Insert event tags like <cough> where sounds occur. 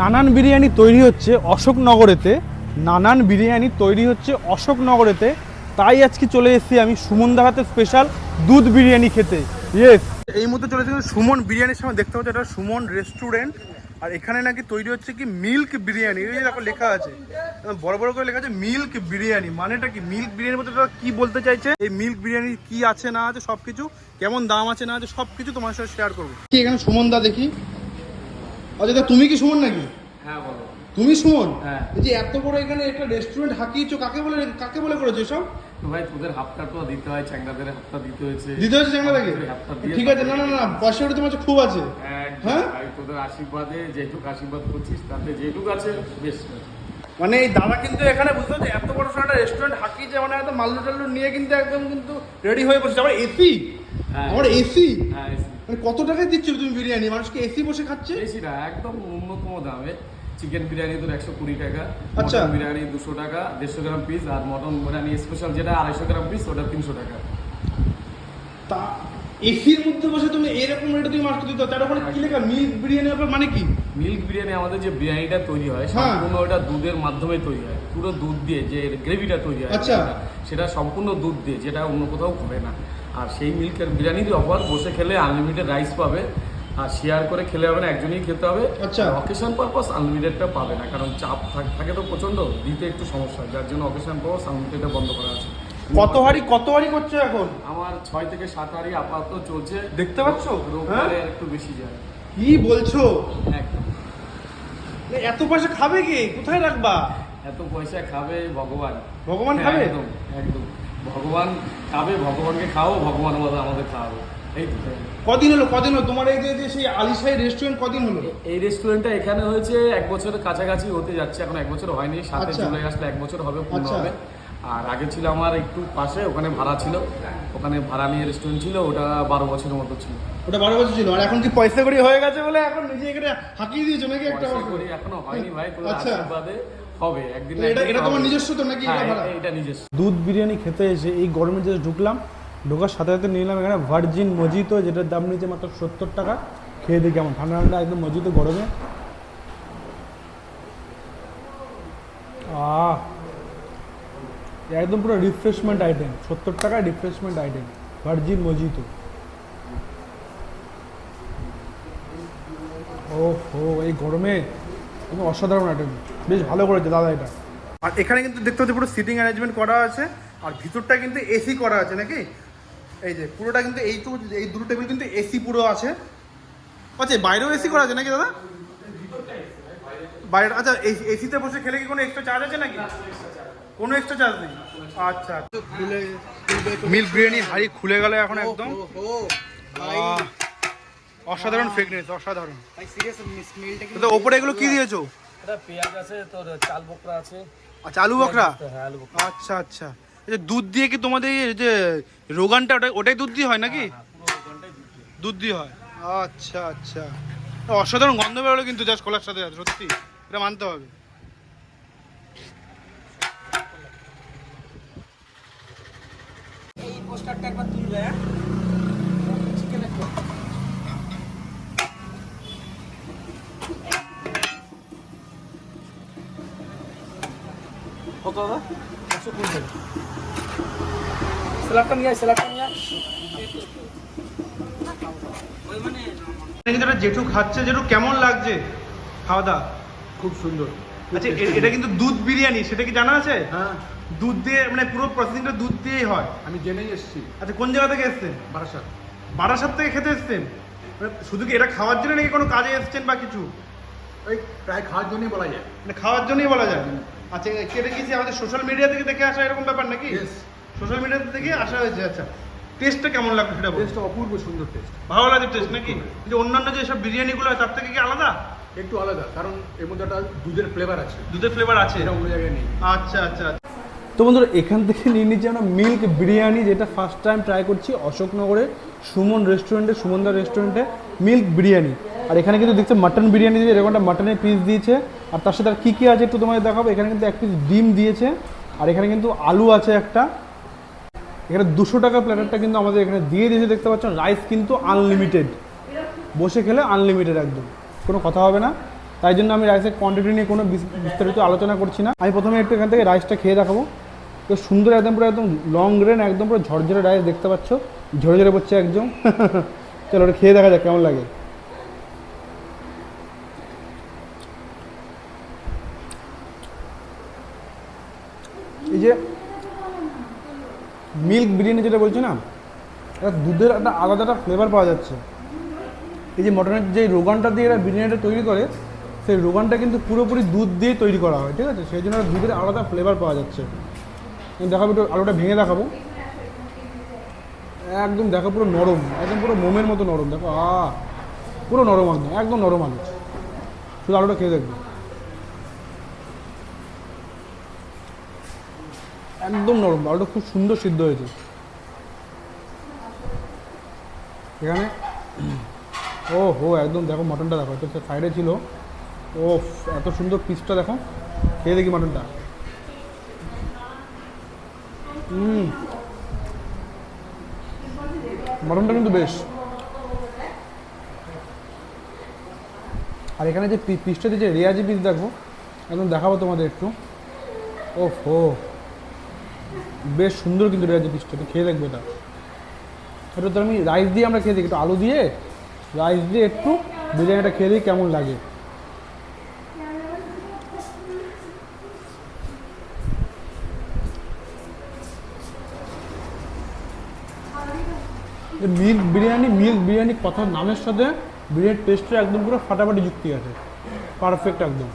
নানান বিরিয়ানি তৈরি হচ্ছে অশোকনগরেতে নানান বিরিয়ানি তৈরি হচ্ছে অশোকনগরেতে। তাই আজকে চলে এসেছি আমি সুমন দাহাতে স্পেশাল দুধ বিরিয়ানি খেতে। ইয়েস এই মুহূর্তে চলে এসেছি সুমন বিরিয়ানির সময় দেখতে পাচ্ছি এটা সুমন রেস্টুরেন্ট আর এখানে নাকি তৈরি হচ্ছে কি মিল্ক বিরিয়ানি এই যে দেখো লেখা আছে। বড় বড় করে লেখা আছে মিল্ক বিরিয়ানি মানেটা কি? মিল্ক বিরিয়ানি বলতে কি বলতে চাইছে? এই মিল্ক বিরিয়ানি কি আছে না আছে সব কিছু কেমন দাম আছে না আছে সব কিছু তোমার সাথে শেয়ার করব। কি এখানে সুমন দা দেখি? আচ্ছা তা তুমি কি সুমন নাকি? হ্যাঁ বলো। তুমি সুমন? হ্যাঁ। এই যে এত বড় এখানে একটা রেস্টুরেন্ট হাঁকিয়েছো কাকে বলে কাকে বলে করেছ সব ভাই তোদের হাফটা তো দিতে হয় চ্যাংড়াদের হাফটা দিতে হয়েছে। দিতে হাফটা দিয়ে ঠিক আছে না না না পয়সা ওটা তোমার খুব আছে। হ্যাঁ? হ্যাঁ? তোদের আশীর্বাদে যেটুক আশীর্বাদ করছিস তাতে যেটুক আছে বেশ। মানে এই দাদা কিন্তু এখানে বুঝতে পারছ এত বড় একটা রেস্টুরেন্ট হাঁকিয়েছে মানে একদম মাল্লু টাল্লু নিয়ে কিন্তু একদম কিন্তু রেডি হয়ে বসেছে। আমার এসি হ্যাঁ। আমার এসি হ্যাঁ কত টাকায় দিচ্ছ তুমি বিরিয়ানি? মানুষকে এসি বসে খাচ্ছে? বেশি না একদম উন্নতম দামে। চিকেন বিরিয়ানি তোর একশো কুড়ি টাকা আচ্ছা। বিরিয়ানি দুশো টাকা দেড়শো গ্রাম পিস আর মটন বিরিয়ানি স্পেশাল যেটা আড়াইশো গ্রাম পিস ওটা তিনশো টাকা। তা এসির মধ্যে বসে তুমি এরকম রেটে তুমি মাছটা দিতে তার উপরে কি লেখা? মিল্ক বিরিয়ানি ব্যাপার মানে কি? মিল্ক বিরিয়ানি আমাদের যে বিরিয়ানিটা তৈরি হয় হ্যাঁ। সম্পূর্ণ ওটা দুধের মাধ্যমে তৈরি হয় পুরো দুধ দিয়ে যে গ্রেভিটা তৈরি হয় আচ্ছা। সেটা সম্পূর্ণ দুধ দিয়ে যেটা অন্য কোথাও হবে না। আর সেই মিল্কের বিরিয়ানির অফার বসে খেলে আনলিমিটেড রাইস পাবে আর শেয়ার করে খেলে হবে না একজনই খেতে হবে। আচ্ছা। অকেশন পারপাস আনলিমিটেডটা পাবে না কারণ চাপ থাক- তো প্রচণ্ড দিতে একটু সমস্যা যার জন্য অকেশন পারপাস আনলিমিটেডটা বন্ধ করা আছে। কত হাড়ি কত হাড়ি করছে এখন? আমার ছয় থেকে সাত হাড়ি আপাতত চলছে। দেখতে পাচ্ছ? রোববারে একটু বেশি যায়। কি বলছো? একদম। এত পয়সা খাবে কি? কোথায় রাখবা? এত পয়সা খাবে ভগবান। ভগবান খাবে? একদম একদম। ভগবান খাবে ভগবানকে খাও ভগবান আমাদের আমাদের খাওয়াবে। এই কদিন হলো কদিন হলো? তোমার এই যে সেই আলিশাই রেস্টুরেন্ট কদিন হলো? এই রেস্টুরেন্টটা এখানে হয়েছে এক বছরের কাছাকাছি হতে যাচ্ছে এখন এক বছর হয়নি সাথে আচ্ছা। জুলাই আসলে এক বছর হবে পূর্ণ আচ্ছা। হবে। আর আগে ছিল আমার একটু পাশে ওখানে ভাড়া ছিল। ওখানে ভাড়া নিয়ে রেস্টুরেন্ট ছিল ওটা বারো বছরের মতো ছিল। ওটা বারো বছর ছিল। আর এখন কি পয়সা করি হয়ে গেছে বলে এখন নিজে এখানে হাঁকিয়ে দিয়েছ নাকি একটা করি এখনও হয়নি ভাই আচ্ছা। আশীর্বাদে। হবে একদিন এটা এটা তোমার নিজস্ব তো নাকি? হ্যাঁ, এটা নিজস্ব। দুধ বিরিয়ানি খেতে এসে এই গরমে যে ঢুকলাম ঢোকার সাথে সাথে নিলাম এখানে ভার্জিন মজিতো যেটার দাম নিয়েছে মাত্র সত্তর টাকা। খেয়ে দিই কেমন। ঠান্ডা ঠান্ডা একদম মজিতো গরমে। আহ একদম পুরো রিফ্রেশমেন্ট আইটেম সত্তর টাকা রিফ্রেশমেন্ট আইটেম ভার্জিন মজিতো ও হো এই গরমে একদম অসাধারণ আইটেম বেশ ভালো করেছে দাদা এটা। আর এখানে কিন্তু দেখতে হচ্ছে পুরো সিটিং অ্যারেঞ্জমেন্ট করা আছে আর ভিতরটা কিন্তু এসি করা আছে নাকি? এই যে পুরোটা কিন্তু এইটুকু এই দুটো টেবিল কিন্তু এসি পুরো আছে। আচ্ছা বাইরেও এসি করা আছে নাকি দাদা? বাইরে আচ্ছা এসিতে বসে খেলে কি কোনো এক্সট্রা চার্জ আছে নাকি? কোনো এক্সট্রা চার্জ নেই? আচ্ছা খুলে মিল্ক বিরিয়ানি হাড়ি খুলে গেল এখন একদম। অসাধারণ ফেকনেস অসাধারণ। ভাই সিরিয়াস স্মেলটা কি তো ওপরে এগুলো কি দিয়েছ? এটা পেঁয়াজ আছে তোর চাল বকরা আছে। আচ্ছা আলু বকরা? হ্যাঁ আলু বকরা। আচ্ছা আচ্ছা। এই দুধ দিয়ে কি তোমাদের এই যে রোগানটা ওটাই ওটাই দুধ দিয়ে হয় নাকি? দুধ দিয়ে হয়। আচ্ছা আচ্ছা। অসাধারণ গন্ধ বেরোলো কিন্তু জাস্ট কলার সাথে সাথে, সত্যি। এটা মানতে হবে। এই পোস্টারটা একবার তুলবে হ্যাঁ? কত দাদা? একশো নিয়ে নিয়ে মানে জেঠু খাচ্ছে জেঠু কেমন লাগছে? খাওয়া দাওয়া? খুব সুন্দর। আচ্ছা এটা কিন্তু দুধ বিরিয়ানি সেটা কি জানা আছে? হ্যাঁ। দুধ দিয়ে মানে পুরো প্রসেসিংটা দুধ দিয়েই হয়। আমি জেনেই এসেছি। আচ্ছা কোন জায়গা থেকে এসছেন? বারাসাত। বারাসাত থেকে খেতে এসছেন? মানে শুধু কি এটা খাওয়ার জন্য নাকি কোনো কাজে এসছেন বা কিছু? ওই প্রায় খাওয়ার জন্যই বলা যায়। মানে খাওয়ার জন্যই বলা যায়। আচ্ছা কেটে গেছি আমাদের সোশ্যাল মিডিয়া থেকে দেখে আসা এরকম ব্যাপার নাকি? সোশ্যাল মিডিয়া থেকে আসা হয়েছে আচ্ছা। টেস্টটা কেমন লাগবে সেটা টেস্টটা অপূর্ব সুন্দর টেস্ট ভালো লাগে টেস্ট নাকি? যে অন্যান্য যে সব বিরিয়ানিগুলো হয় তার থেকে কি আলাদা? একটু আলাদা কারণ এর মধ্যে একটা দুধের ফ্লেভার আছে। দুধের ফ্লেভার আছে। এটা অন্য জায়গায় নেই। আচ্ছা আচ্ছা তো বন্ধুরা এখান থেকে নিয়ে নিচ্ছি আমরা মিল্ক বিরিয়ানি যেটা ফার্স্ট টাইম ট্রাই করছি অশোকনগরে সুমন রেস্টুরেন্টে সুমনদার রেস্টুরেন্টে মিল্ক বিরিয়ানি। আর এখানে কিন্তু দেখছে মাটন বিরিয়ানি দিয়ে এরকম একটা মাটনের পিস দিয়েছে। আর তার সাথে আর কী কী আছে একটু তোমাদের দেখাবো? এখানে কিন্তু এক পিস ডিম দিয়েছে, আর এখানে কিন্তু আলু আছে একটা। এখানে দুশো টাকা প্ল্যাটারটা কিন্তু আমাদের এখানে দিয়ে দিয়েছে, দেখতে পাচ্ছেন রাইস কিন্তু আনলিমিটেড বসে খেলে আনলিমিটেড একদম। কোনো কথা হবে না। তাই জন্য আমি রাইসের কোয়ান্টিটি নিয়ে কোনো বিস্তারিত আলোচনা করছি না। আমি প্রথমে একটু এখান থেকে রাইসটা খেয়ে দেখাবো। তো সুন্দর একদম পুরো একদম লং গ্রেন একদম পুরো ঝরঝরে রাইস দেখতে পাচ্ছ? ঝরঝরে পড়ছে একদম। <laughs> চলো ওটা খেয়ে দেখা যাক কেমন লাগে। এই যে মিল্ক বিরিয়ানি যেটা বলছি না, এটা দুধের একটা আলাদা একটা ফ্লেভার পাওয়া যাচ্ছে। এই যে মটনের যে রোগানটা দিয়ে এরা বিরিয়ানিটা তৈরি করে, সেই রোগানটা কিন্তু পুরোপুরি দুধ দিয়ে তৈরি করা হয়, ঠিক আছে? সেই জন্য দুধের আলাদা ফ্লেভার পাওয়া যাচ্ছে। দেখাবো একটু, আলুটা ভেঙে দেখাবো। একদম দেখো পুরো নরম, একদম পুরো মোমের মতো নরম, দেখো আ পুরো নরম একদম একদম নরম আলু। শুধু আলুটা খেয়ে দেখবে। একদম নরম আলুটা খুব সুন্দর সিদ্ধ হয়েছে। এখানে ও হো একদম দেখো মটনটা দেখো, এটা সাইডে ছিল। ও এত সুন্দর পিসটা দেখো। খেয়ে দেখি মটনটা হুম মটনটা কিন্তু বেশ। আর এখানে যে পিসটা দিয়েছে রেয়াজি পিস দেখো একদম দেখাবো তোমাদের একটু। ও হো। বেশ সুন্দর কিন্তু রেয়াজি পিসটা একটু খেয়ে দেখবে এটা এটা তো আমি রাইস দিয়ে আমরা খেয়ে দেখি, একটু আলু দিয়ে রাইস দিয়ে একটু বিরিয়ানিটা খেয়ে দিই কেমন লাগে। মিল্ক বিরিয়ানি মিল্ক বিরিয়ানি কথার নামের সাথে বিরিয়ানির টেস্টটা একদম পুরো ফাটাফাটি যুক্তি আছে। পারফেক্ট একদম।